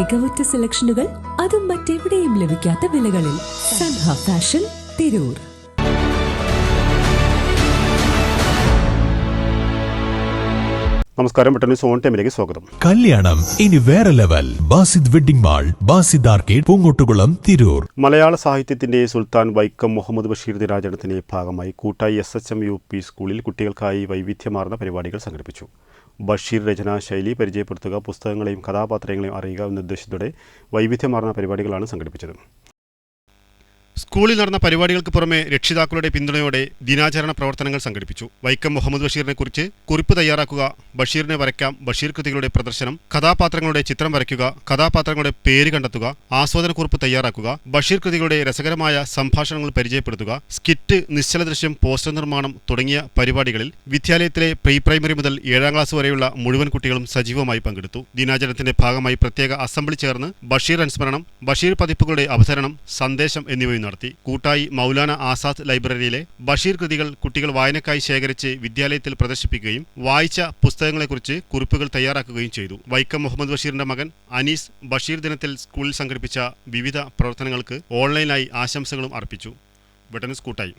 മികവുറ്റ സെലക്ഷനുകൾ അതും മറ്റെവിടെയും ലഭിക്കാത്ത വിലകളിൽ. സൻഹ ഫാഷൻ തിരൂർ നമസ്കാരം. പെട്ടെന്ന് സോൺ ടൈമിലേക്ക് സ്വാഗതം. കല്യാണം. ഇനി വേറെ level. Basid wedding mall Basid arcade Poongottukulam Tirur. മലയാള സാഹിത്യത്തിന്റെ സുൽത്താൻ വൈക്കം മുഹമ്മദ് ബഷീർ ദിനാചരണത്തിന്റെ ഭാഗമായി Koottayi S H M U P സ്കൂളിൽ കുട്ടികൾക്കായി വൈവിധ്യമാർന്ന പരിപാടികൾ സംഘടിപ്പിച്ചു. ബഷീർ രചനാ ശൈലി പരിചയപ്പെടുത്തുക പുസ്തകങ്ങളെയും കഥാപാത്രങ്ങളെയും അറിയുക എന്ന ഉദ്ദേശത്തോടെ വൈവിധ്യമാർന്ന പരിപാടികളാണ് സംഘടിപ്പിച്ചത്. സ്കൂളിൽ നടന്ന പരിപാടികൾക്ക് പുറമെ രക്ഷിതാക്കളുടെ പിന്തുണയോടെ ദിനാചരണ പ്രവർത്തനങ്ങൾ സംഘടിപ്പിച്ചു. വൈക്കം മുഹമ്മദ് ബഷീറിനെ കുറിച്ച് കുറിപ്പ് തയ്യാറാക്കുക ബഷീറിനെ വരയ്ക്കാം ബഷീർ കൃതികളുടെ പ്രദർശനം കഥാപാത്രങ്ങളുടെ ചിത്രം വരയ്ക്കുക കഥാപാത്രങ്ങളുടെ പേര് കണ്ടെത്തുക ആസ്വാദന കുറിപ്പ് തയ്യാറാക്കുക ബഷീർ കൃതികളുടെ രസകരമായ സംഭാഷണങ്ങൾ പരിചയപ്പെടുത്തുക സ്കിറ്റ് നിശ്ചല ദൃശ്യം പോസ്റ്റർ നിർമ്മാണം തുടങ്ങിയ പരിപാടികളിൽ വിദ്യാലയത്തിലെ പ്രീ പ്രൈമറി മുതൽ ഏഴാം ക്ലാസ് വരെയുള്ള മുഴുവൻ കുട്ടികളും സജീവമായി പങ്കെടുത്തു. ദിനാചരണത്തിന്റെ ഭാഗമായി പ്രത്യേക അസംബ്ലി ചേർന്ന് ബഷീർ അനുസ്മരണം ബഷീർ പതിപ്പുകളുടെ അവതരണം സന്ദേശം എന്നിവയും നടത്തി. കൂട്ടായി മൗലാന ആസാദ് ലൈബ്രറിയിലെ ബഷീർ കൃതികൾ കുട്ടികൾ വായനക്കായി ശേഖരിച്ച് വിദ്യാലയത്തിൽ പ്രദർശിപ്പിക്കുകയും വായിച്ച പുസ്തകങ്ങളെക്കുറിച്ച് കുറിപ്പുകൾ തയ്യാറാക്കുകയും ചെയ്തു. വൈക്കം മുഹമ്മദ് ബഷീറിന്റെ മകൻ അനീസ് ബഷീർ ദിനത്തിൽ സ്കൂളിൽ സംഘടിപ്പിച്ച വിവിധ പ്രവർത്തനങ്ങൾക്ക് ഓൺലൈനായി ആശംസകളും അർപ്പിച്ചു. ബട്ടൻസ് കൂട്ടായി.